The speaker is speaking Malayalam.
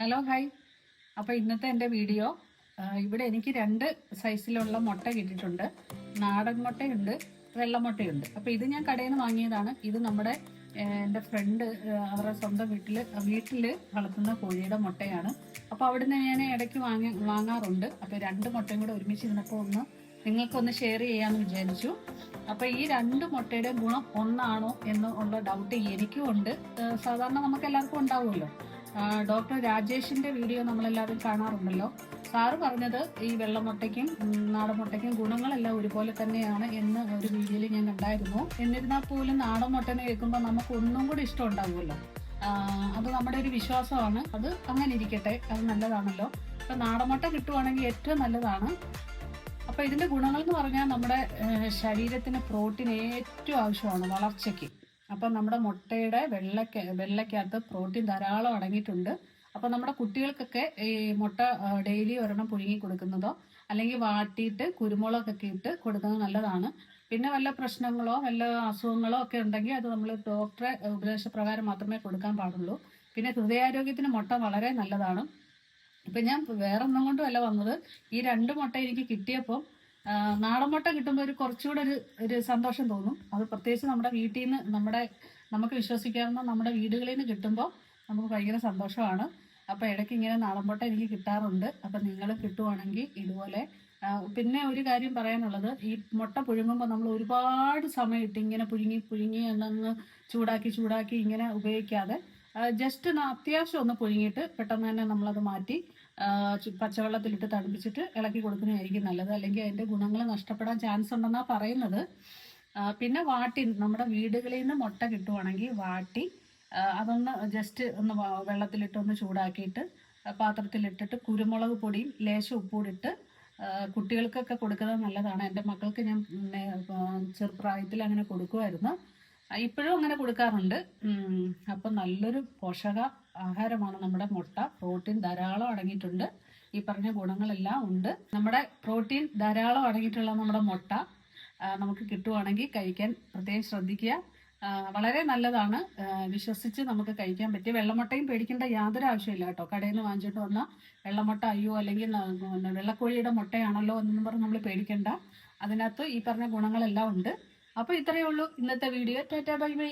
ഹലോ ഹായ് അപ്പോൾ ഇന്നത്തെ എന്റെ വീഡിയോ ഇവിടെ എനിക്ക് രണ്ട് സൈസിലുള്ള മുട്ട കിട്ടിയിട്ടുണ്ട്. നാടൻ മുട്ടയുണ്ട് വെള്ളമുട്ടയുണ്ട് അപ്പോൾ ഇത് ഞാൻ കടയിൽ നിന്ന് വാങ്ങിയതാണ്. ഇത് നമ്മുടെ എന്റെ ഫ്രണ്ട് അവരുടെ സ്വന്തം വീട്ടിൽ വീട്ടിൽ വളർത്തുന്ന കോഴിയുടെ മുട്ടയാണ്. അപ്പോൾ അവിടുന്ന് ഞാൻ ഇടയ്ക്ക് വാങ്ങി വാങ്ങാറുണ്ട്. അപ്പോൾ രണ്ട് മുട്ടയും കൂടെ ഒരുമിച്ച് ഇരുന്നപ്പോൾ ഒന്ന് നിങ്ങൾക്കൊന്ന് ഷെയർ ചെയ്യാമെന്ന് വിചാരിച്ചു. അപ്പോൾ ഈ രണ്ട് മുട്ടയുടെ ഗുണം ഒന്നാണോ എന്നുള്ള ഡൗട്ട് എനിക്കും ഉണ്ട്. സാധാരണ നമുക്ക് എല്ലാവർക്കും ഉണ്ടാവുമല്ലോ. ഡോക്ടർ രാജേഷിന്റെ വീഡിയോ നമ്മളെല്ലാവരും കാണാറുണ്ടല്ലോ. സാറ് പറഞ്ഞത് ഈ വെള്ളമുട്ടയ്ക്കും നാടൻ മുട്ടയ്ക്കും ഗുണങ്ങളെല്ലാം ഒരുപോലെ തന്നെയാണ് എന്ന് ഒരു വീഡിയോയിൽ ഞാൻ കണ്ടായിരുന്നു. എന്നിരുന്നാൽ പോലും നാടൻ മുട്ടനെ കേൾക്കുമ്പോൾ നമുക്ക് ഒന്നും കൂടി ഇഷ്ടം ഉണ്ടാവുമല്ലോ. അത് നമ്മുടെ ഒരു വിശ്വാസമാണ്. അത് അങ്ങനെ ഇരിക്കട്ടെ അത് നല്ലതാണല്ലോ. അപ്പൊ നാടൻ മുട്ട കിട്ടുവാണെങ്കിൽ ഏറ്റവും നല്ലതാണ്. അപ്പൊ ഇതിന്റെ ഗുണങ്ങൾ എന്ന് പറഞ്ഞാൽ നമ്മുടെ ശരീരത്തിന് പ്രോട്ടീൻ ഏറ്റവും ആവശ്യമാണ് വളർച്ചയ്ക്ക്. അപ്പം നമ്മുടെ മുട്ടയുടെ വെള്ളക്ക വെള്ളക്കകത്ത് പ്രോട്ടീൻ ധാരാളം അടങ്ങിയിട്ടുണ്ട്. അപ്പം നമ്മുടെ കുട്ടികൾക്കൊക്കെ ഈ മുട്ട ഡെയിലി ഒരെണ്ണം പുഴുങ്ങി കൊടുക്കുന്നതോ അല്ലെങ്കിൽ വാട്ടിയിട്ട് കുരുമുളകൊക്കെ ഇട്ട് കൊടുക്കുന്നത് നല്ലതാണ്. പിന്നെ വല്ല പ്രശ്നങ്ങളോ വല്ല അസുഖങ്ങളോ ഒക്കെ ഉണ്ടെങ്കിൽ അത് നമ്മൾ ഡോക്ടറെ ഉപദേശപ്രകാരം മാത്രമേ കൊടുക്കാൻ പാടുള്ളൂ. പിന്നെ ഹൃദയാരോഗ്യത്തിന് മുട്ട വളരെ നല്ലതാണ്. ഇപ്പം ഞാൻ വേറെ ഒന്നും കൊണ്ടുമല്ല വന്നത്. ഈ രണ്ട് മുട്ട എനിക്ക് കിട്ടിയപ്പോൾ ആ, നാടൻ മുട്ട കിട്ടുമ്പോൾ ഒരു കുറച്ചുകൂടെ ഒരു ഒരു സന്തോഷം തോന്നും. അത് പ്രത്യേകിച്ച് നമ്മുടെ വീട്ടിൽ നിന്ന് നമ്മുടെ നമുക്ക് വിശ്വസിക്കാവുന്ന നമ്മുടെ വീടുകളിൽ നിന്ന് കിട്ടുമ്പോൾ നമുക്ക് ഭയങ്കര സന്തോഷമാണ്. അപ്പോൾ ഇടയ്ക്ക് ഇങ്ങനെ നാടൻ മുട്ട എനിക്ക് കിട്ടാറുണ്ട്. അപ്പം നിങ്ങൾ കിട്ടുവാണെങ്കിൽ ഇതുപോലെ. പിന്നെ ഒരു കാര്യം പറയാനുള്ളത്. ഈ മുട്ട പുഴുങ്ങുമ്പോൾ നമ്മൾ ഒരുപാട് സമയം ഇട്ട് ഇങ്ങനെ പുഴുങ്ങി പുഴുങ്ങി എന്നങ്ങ് ചൂടാക്കി ചൂടാക്കി ഇങ്ങനെ ഉപയോഗിക്കാതെ ജസ്റ്റ് അത്യാവശ്യം ഒന്ന് പുഴുങ്ങിയിട്ട് പെട്ടെന്ന് തന്നെ നമ്മളത് മാറ്റി പച്ചവെള്ളത്തിലിട്ട് തണുപ്പിച്ചിട്ട് ഇളക്കി കൊടുക്കുന്നതായിരിക്കും നല്ലത്. അല്ലെങ്കിൽ അതിന്റെ ഗുണങ്ങൾ നഷ്ടപ്പെടാൻ ചാൻസ് ഉണ്ടെന്നാണ് പറയുന്നത്. പിന്നെ വാട്ടി നമ്മുടെ വീടുകളിൽ നിന്ന് മുട്ട കിട്ടുവാണെങ്കിൽ വാട്ടി അതൊന്ന് ജസ്റ്റ് ഒന്ന് വെള്ളത്തിലിട്ടൊന്ന് ചൂടാക്കിയിട്ട് പാത്രത്തിലിട്ടിട്ട് കുരുമുളക് പൊടിയും ലേശം ഉപ്പൂടിട്ട് കുട്ടികൾക്കൊക്കെ കൊടുക്കുന്നത് നല്ലതാണ്. എന്റെ മക്കൾക്ക് ഞാൻ ചെറുപ്രായത്തിൽ അങ്ങനെ കൊടുക്കുമായിരുന്നു. ഇപ്പോഴും അങ്ങനെ കൊടുക്കാറുണ്ട്. അപ്പം നല്ലൊരു പോഷക ആഹാരമാണ് നമ്മുടെ മുട്ട. പ്രോട്ടീൻ ധാരാളം അടങ്ങിയിട്ടുണ്ട്. ഈ പറഞ്ഞ ഗുണങ്ങളെല്ലാം ഉണ്ട്. നമ്മുടെ പ്രോട്ടീൻ ധാരാളം അടങ്ങിയിട്ടുള്ള നമ്മുടെ മുട്ട നമുക്ക് കിട്ടുവാണെങ്കിൽ കഴിക്കാൻ പ്രത്യേകം ശ്രദ്ധിക്കുക. വളരെ നല്ലതാണ്. വിശ്വസിച്ച് നമുക്ക് കഴിക്കാൻ പറ്റിയ വെള്ളമുട്ടയും പേടിക്കേണ്ട യാതൊരു ആവശ്യമില്ല കേട്ടോ. കടയിൽ നിന്ന് വാങ്ങിച്ചിട്ട് വന്ന വെള്ളമുട്ട അയ്യോ അല്ലെങ്കിൽ വെള്ളക്കോഴിയുടെ മുട്ടയാണല്ലോ എന്നൊന്നും പറഞ്ഞ് നമ്മൾ പേടിക്കേണ്ട. അതിനകത്ത് ഈ പറഞ്ഞ ഗുണങ്ങളെല്ലാം ഉണ്ട്. അപ്പോൾ ഇത്രയേ ഉള്ളൂ. ഇന്നത്തെ വീഡിയോ. Tata bye bye.